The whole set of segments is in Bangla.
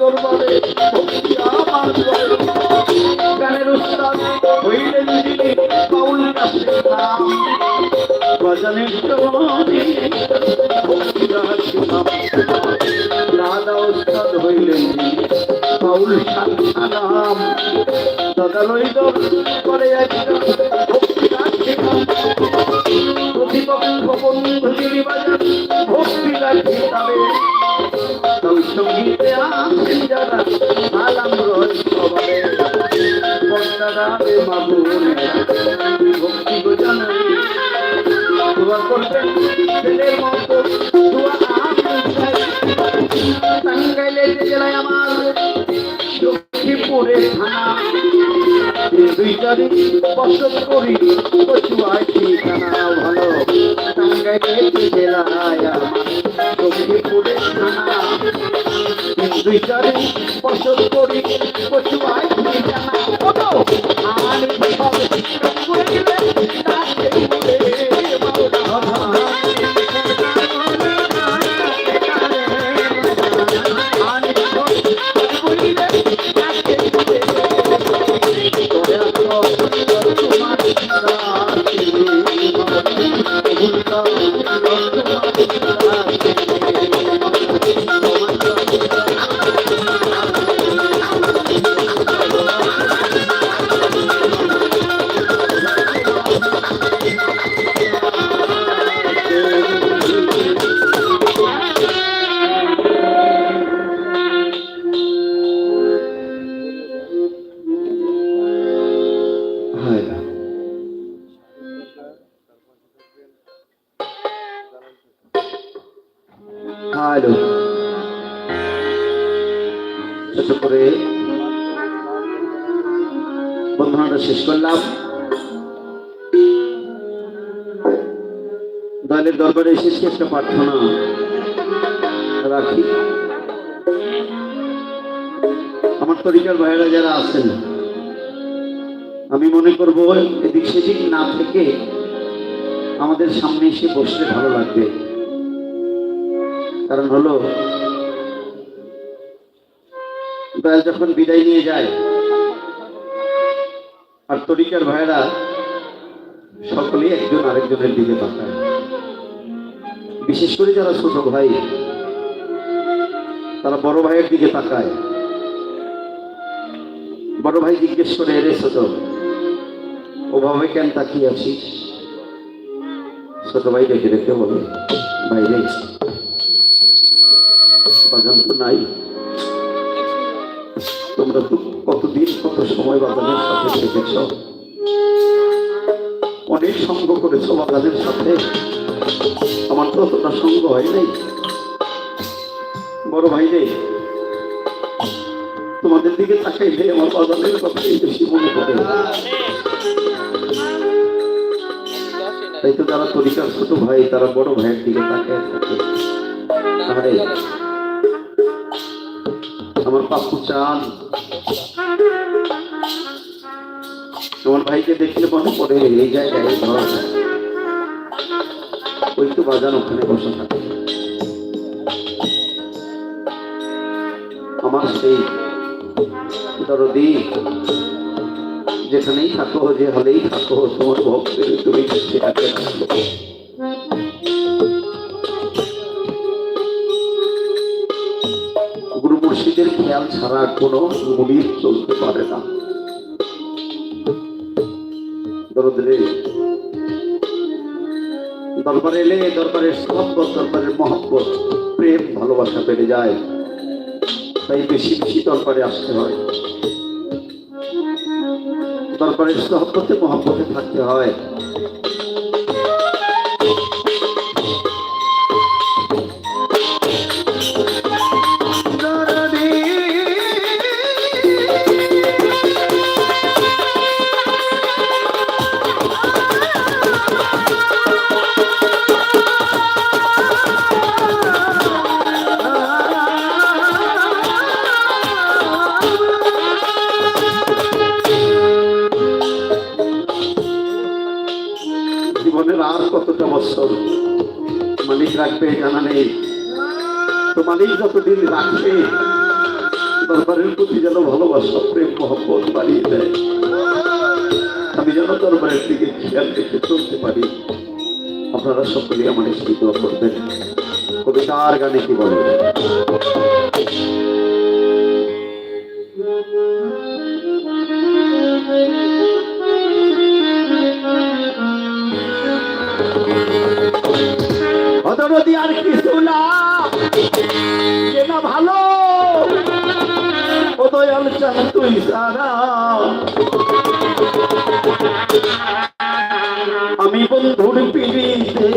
দরবারে ভক্তি আমার গানের উস্তাদ হইলেন যিনি বাউল কাছে ভজনের জোরে ভক্তি রাখিলাম দাদা উস্তাদ হইলেন বাউল সালাম সদালয় দল করে একটা ভক্তি রাখিলাম প্রতিপক্ষ বন্ধু বাজার ভক্তি রাখি তবে সঙ্গীতে আছেন যারা আলাম রয় সবাই পর্দারে মাগুনে ভক্তি গোজানে দোয়া করবেন, ছেলের মতো দোয়া করি, কচুয়ায় ঠিকানা ভালো। টাঙ্গাইলে জেলায় দুই তারিখ শেষ একটা প্রার্থনা রাখি। আমার তরিকার ভাইয়েরা যারা আছেন, আমি মনে করব এদিক সেদিক না থেকে আমাদের সামনে এসে বসলে ভালো লাগবে। কারণ হলো, দয়াল যখন বিদায় নিয়ে যায়, আর তরিকার ভাইরা সকলেই একজন আরেকজনের দিকে তাকায়। বিশেষ করে যারা ছোট ভাই, তারা বড় ভাইয়ের দিকে তাকায়। বড় ভাই জিজ্ঞেস করে, এরে ছোট, ওভাবে কেন তাকিয়ে আছিস? ছোট ভাই ডেকে রেখে বলে ভাই রে বাগান তো নাই। তোমরা তো কতদিন কত সময় বাগানের সাথে থেকেছ? অনেক সঙ্গ করেছ বাগানের সাথে। আমার তো অতটা সঙ্গ হয় নাই। বড় ভাই রে, তোমাদের দিকে তাকাইলে আমার বাগানের কথাই বেশি মনে পড়ে। তাই তো যারা তরিকার ছোট ভাই, তারা বড় ভাইয়ের দিকে তাকায় থাকে। আরে, আমার পাপ্পু চান। তোমার ভাইকে দেখলে মনে পড়ে এই জায়গায় ওই তো বাজান ওখানে বসে থাকে। আমার সেই দরদি, যেখানেই থাকো, যে হলেই থাকো, তোমার ভক্তের তুমি। গুরু মুর্শিদের খেয়াল ছাড়া কোনো মুড়ির চলতে পারে না। দরদরে দরবার এলে দরবারের সহব্বত, দরবারের মহব্বত, প্রেম, ভালোবাসা বেড়ে যায়। তাই বেশি বেশি দরবারে আসতে হয়। দরবারের সহব্বতে, মহব্বতে থাকতে হয়। মালিক যতদিন রাখবে দরবারের প্রতি যেন ভালোবাসা, প্রেম, মহব্বত বাড়িয়ে দেয়। আমি যেন দরবারের দিকে খেয়াল রেখে চলতে পারি। আপনারা সকলেই আমার স্মৃত করবেন। কবিতার গানে কি বলে আর কিছু না। আমি বন্ধুর পিড়িতে।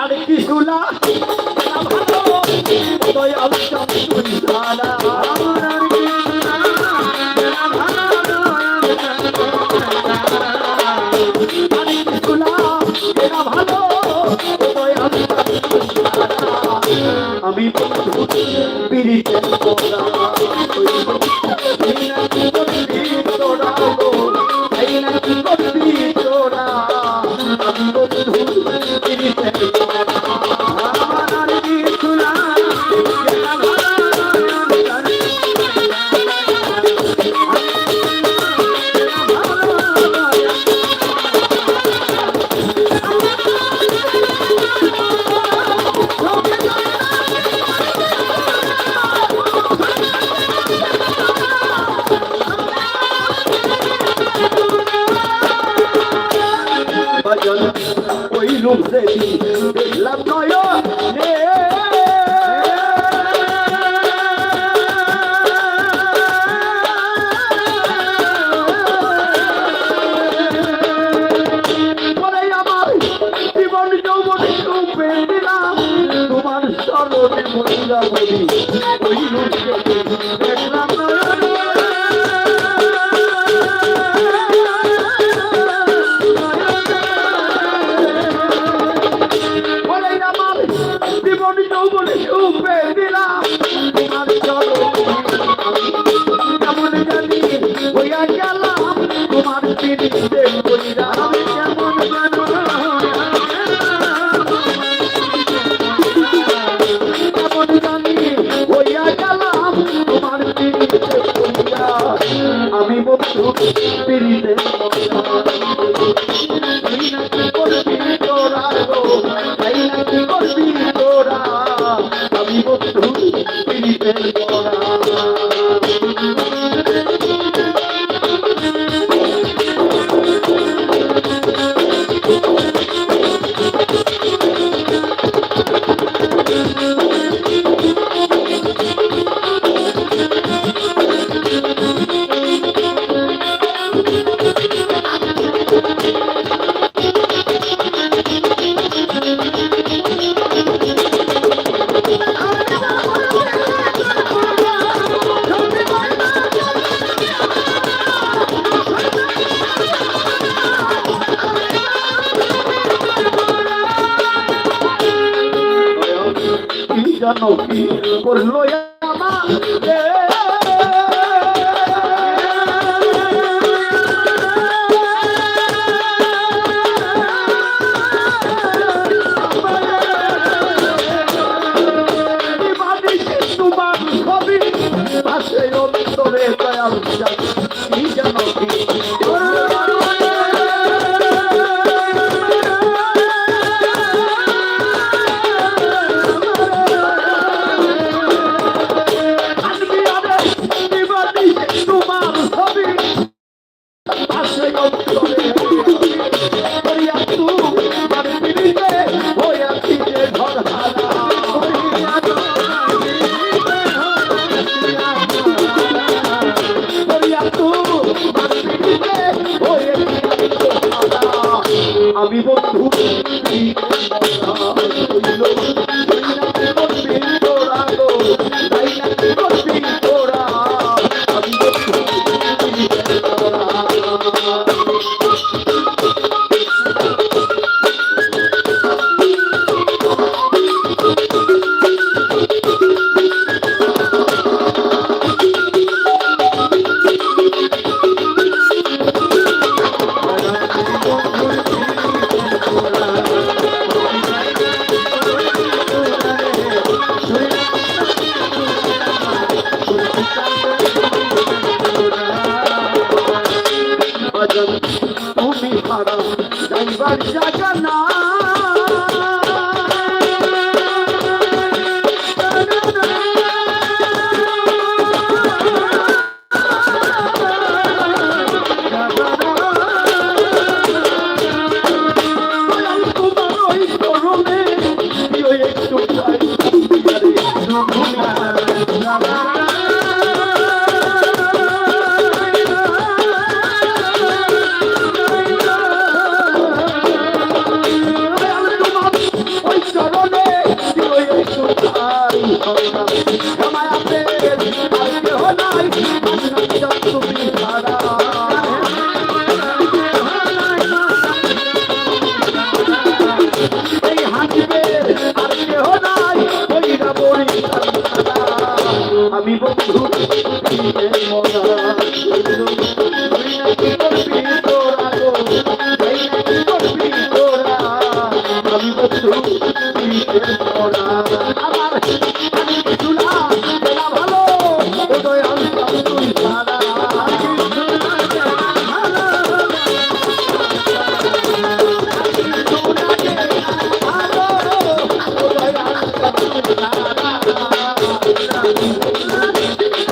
আর কিছু না দয়াল চান পিড়িতে ভজন যৌবন রূপে দিলাম তোমার স্মরণে মরিয়া বলি বন্ধু Thank you.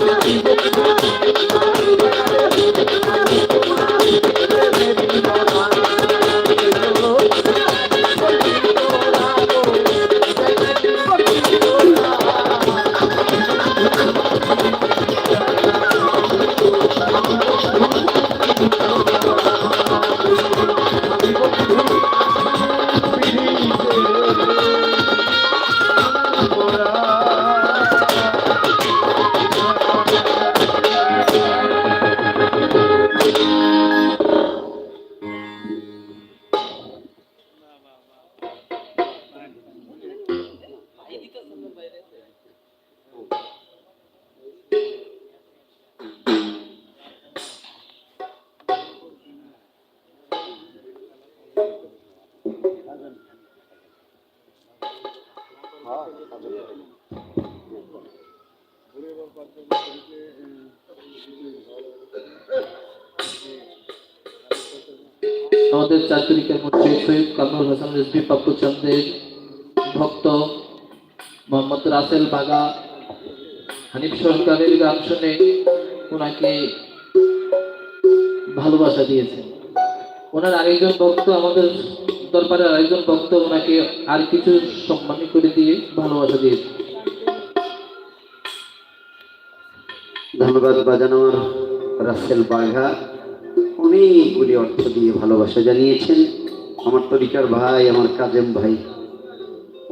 Thank you. আমাদের চাতুরিকের মধ্যে সৈয়দ কামরুল হাসান রেসবি পাপ্পু চন্দের ভক্ত মোহাম্মদ রাসেল বাগা, হানিফ সরকারের গান শুনে ওনাকে ভালোবাসা দিয়েছেন। ওনার আরেকজন ভক্ত আমাদের দরবারের আরেকজন ভক্ত ওনাকে আর কিছু সম্মান করে দিয়ে ভালোবাসা দিয়েছে ধন্যবাদ বাজানোর রাসেল বাঘা। অনেকগুলি অর্থ দিয়ে ভালোবাসা জানিয়েছেন। আমার তরিকার ভাই, আমার কাজেম ভাই,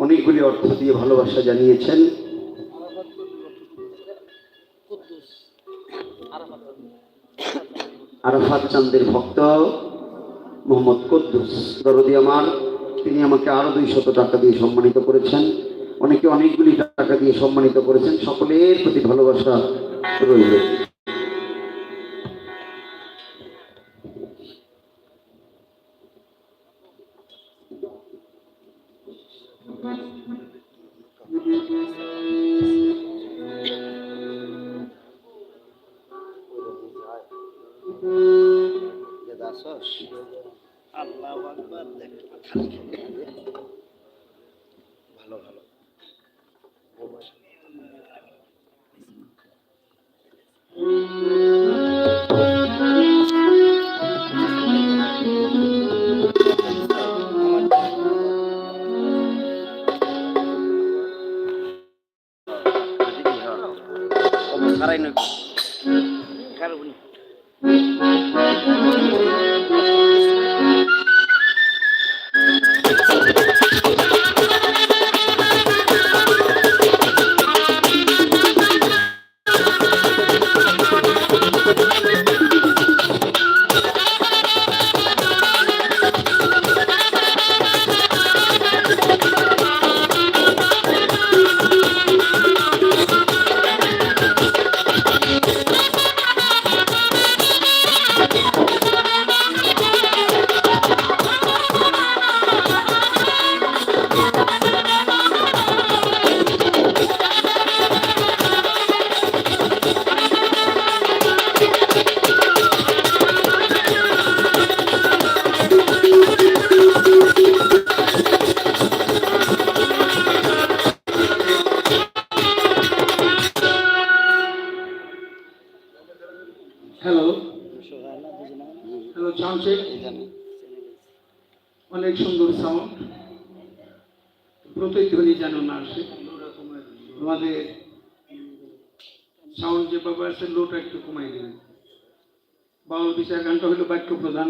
অনেকগুলি অর্থ দিয়ে ভালোবাসা জানিয়েছেন। আরাফাত চান্দের ভক্ত। মোহাম্মদ কদ্দুস দরদি আমার। তিনি আমাকে আরও দুই শত টাকা দিয়ে সম্মানিত করেছেন। অনেকে অনেকগুলি টাকা দিয়ে সম্মানিত করেছেন। সকলের প্রতি ভালোবাসা রইল।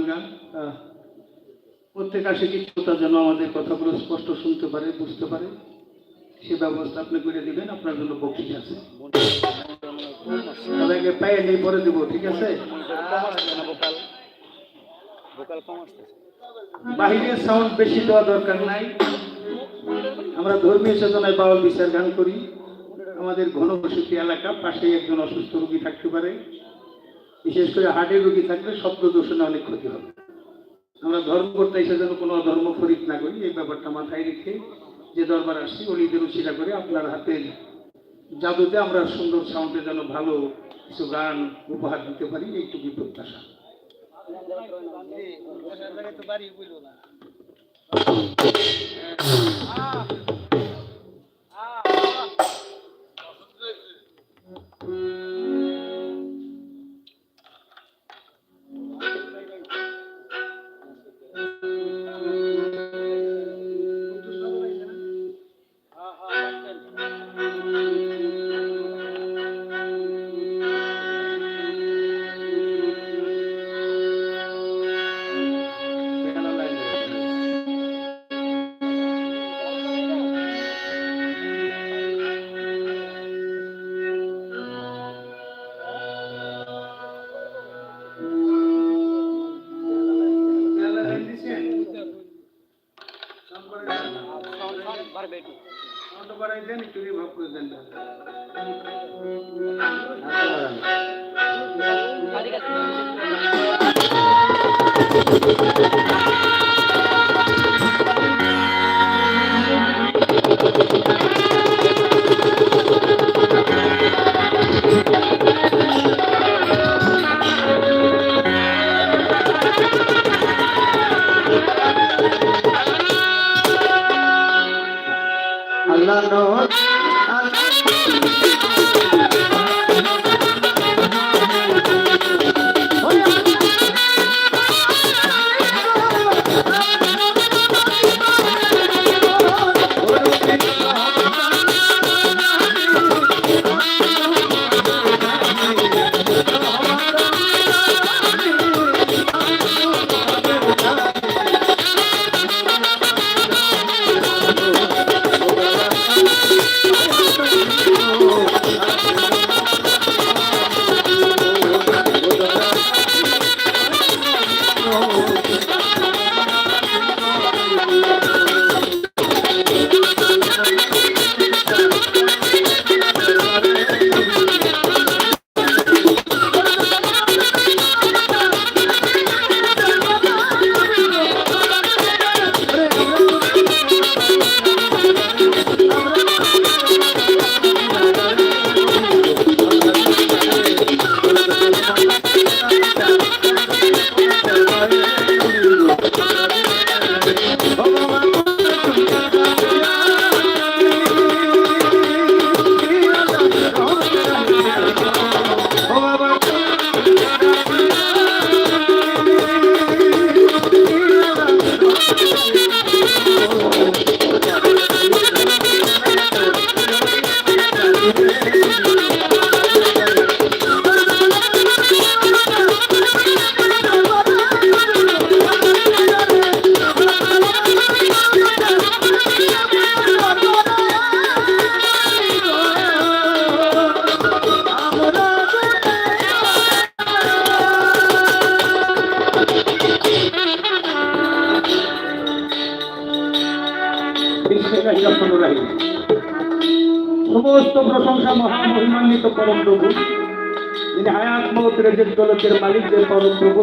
গান আহ, প্রত্যেক আশিকি শ্রোতা যেন আমাদের কথাগুলো স্পষ্ট শুনতে পারে বুঝতে পারে সে ব্যবস্থা আপনি করে দিবেন আপনার জন্য বকশিস আছে। সবাইকে পায়ে নিয়ে পরে দেবো ঠিক আছে? বাহিরের সাউন্ড বেশি দেওয়া দরকার নাই। আমরা ধর্মীয় চেতনায় বাউল বিচার গান করি। আমাদের ঘনবসতি এলাকা পাশেই একজন অসুস্থ রোগী থাকতে পারে। বিশেষ করে হার্টের রোগী থাকলে শব্দ দূষণে অনেক ক্ষতি হবে আমরা ধর্ম করতে এসে যেন কোনো ধর্ম ফরিদ না করি, এই ব্যাপারটা মাথায় রেখে যে দরবার আসছি অলিদের উচিরা করে আপনার হাতের জাদুতে আমরা সুন্দর সাউন্ডে যেন ভালো কিছু গান উপহার দিতে পারি এইটুকু প্রত্যাশা Ah!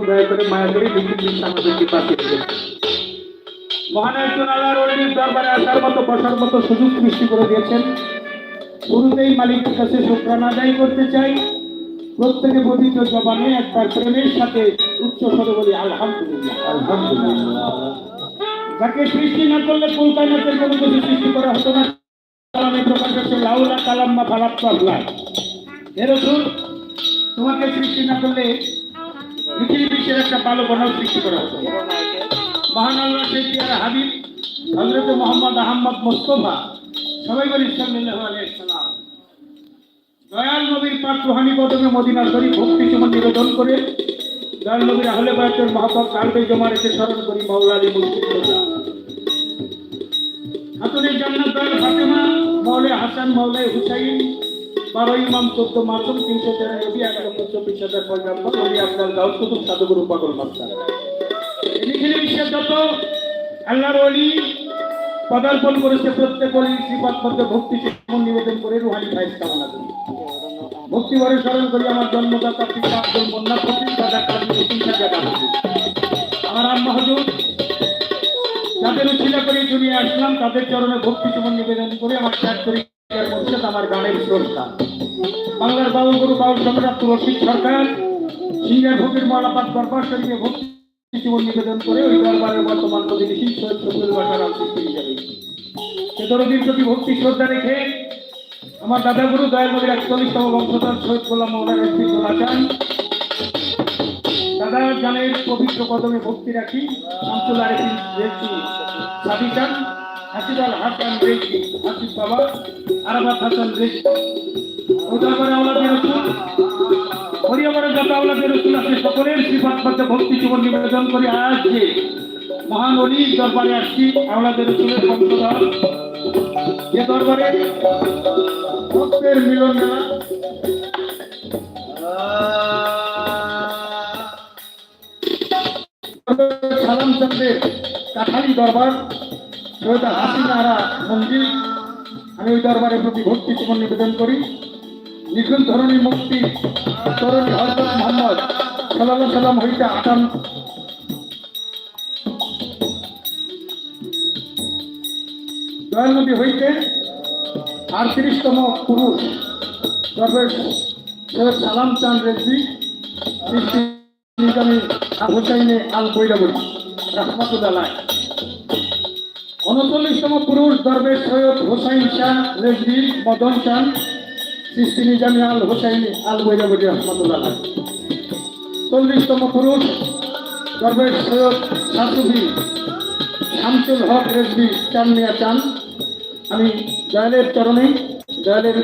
দয়া করে মায়া করে পৃথিবীর আমাদেরকে পাঠিয়ে দিলেন মহান একজন আল্লাহর দরবারে আসার মতো বসার মতো সুযোগ সৃষ্টি করে দিয়েছেন। শুরুতেই মালিকের কাছে শুক্রানা আদায় করতে চাই। প্রত্যেকে বধিত জবানে একবার প্রেমের সাথে উচ্চ স্বরে বলি আলহামদুলিল্লাহ। আলহামদুলিল্লাহ। যাকে সৃষ্টি না করলে কলকাতাতের কোনো কিছু সৃষ্টি করা হতো না। কালামে প্রকাশ হচ্ছে লাউলা কালাম বা ফালাপ পাবলা এরকম তোমাকে সৃষ্টি না করলে পৃথিবী বিশ্বের একটা ভালো বনাও সৃষ্টি করা হতো মহান আল্লাহ শেখ হাবিব হজরত মোহাম্মদ আহমদ মোস্তফা, সবাই বলি সাল্লাল্লাহু আলাইহি সাল্লাম দয়াল নবীর পাক রুহানি কদমে মদিনা শরীফ ভক্তি সুমন নিবেদন করে দয়াল নবীর আহলে বায়তের মহাপক কালবে জমা রেখে স্মরণ করি মাওলা মুর্শিদ খোদা। জান্নাত দয়াল ফাতেমা মাওলায় হাসান মাওলায় হুসাইন বারো ইমাম, চোদ্দ মাসুম, তিনশো তেরো নবী এক লক্ষ চব্বিশ হাজার পয়গাম্বর অলি আফজাল গাউস কুতুব সাধুগুরু পাগল মাস্টার যত আল্লাহর অলি পদার্পণ করেছে, প্রত্যেক অলি শ্রীপাদ মধ্যে ভক্তি নিবেদন করে রুহানি ভাইস কামনা করি। ভক্তি ভরে স্মরণ করি, আমার জন্মদাতা, পিতা, আব্দুল মোল্লা ফকির দাদা কাজী জায়গা আমার যাদের উচ্ছিলা করে দুনিয়া আসলাম, তাদের চরণে ভক্তি জীবন নিবেদন করে আমার ত্যাগ করি। মুর্শিদ আমার গানের শ্রদ্ধা বাংলার বাউল গুরু বাউল সম্রাট রশিদ সরকার, সিংহের ভক্তির মালাপাত দরবার শরীফে ভক্তি জীবন নিবেদন করে ওই দরবারের বর্তমান প্রতিনিধি সৈয়দ শফিউল বাসার সে দরদির প্রতি ভক্তি শ্রদ্ধা রেখে আমার দাদা গুরু দয়াল নবীর একচল্লিশতম বংশধর সৈয়দ গোলাম মৌলানা রফিকুল্লাহ চান দাদা জানের পবিত্র কদমে ভক্তি রাখি শামসুল আরেফিন রেখি সাবি চান হাসিদ আল হাসান রেখি হাসিদ বাবা, আরাফাত হাসান রেখি ও দরবারে আওলাদের রসুল। হরিয়াবারে যত আওলাদের রসুল আছে। সকলের মধ্যে ভক্তি জীবন নিবেদন করি। আজ যে মহান অলির দরবারে আসছি, আওলাদের রসুলের বংশধর যে দরবারে ভক্তের মিলন মেলা। সালাম চন্দ্রের কাঠালি দরবার। সৈয়দ হাসিনারা মন্দির আমি ওই দরবারের প্রতি ভক্তি জীবন নিবেদন করি। নিখুন ধরনী মুক্তি, তরণী হজরত মোহাম্মদ সাল্লাহ সাল্লাম হইতে আটান দয়াল নবী হইতে আটত্রিশতম পুরুষ দরবেশ সৈয়দ সালাম চান রেজি সৃষ্টি নিজামী হুসাইনে আল বৈরাবরী রহমতুল্লাহ উনচল্লিশতম পুরুষ দরবেশ সৈয়দ হোসাইন শাহ রেজবি মদন শাহ সৃষ্টি নিজামী আল হোসাইন আল বৈরাবরী রহমতুল্লাহ চল্লিশতম পুরুষ দরবেশ সৈয়দ শাসুবি শামসুল হক রেজবি চান্দিয়া চান। আমি দয়ালের চরণে দয়ালের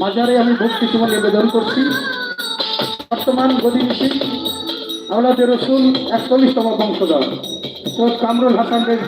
মাজারে আমি ভক্তি সময় নিবেদন করছি। বর্তমান গদিনিশী আওলাদের রসুল একচল্লিশতম বংশধর, সৈয়দ কামরুল হাসান রেজবি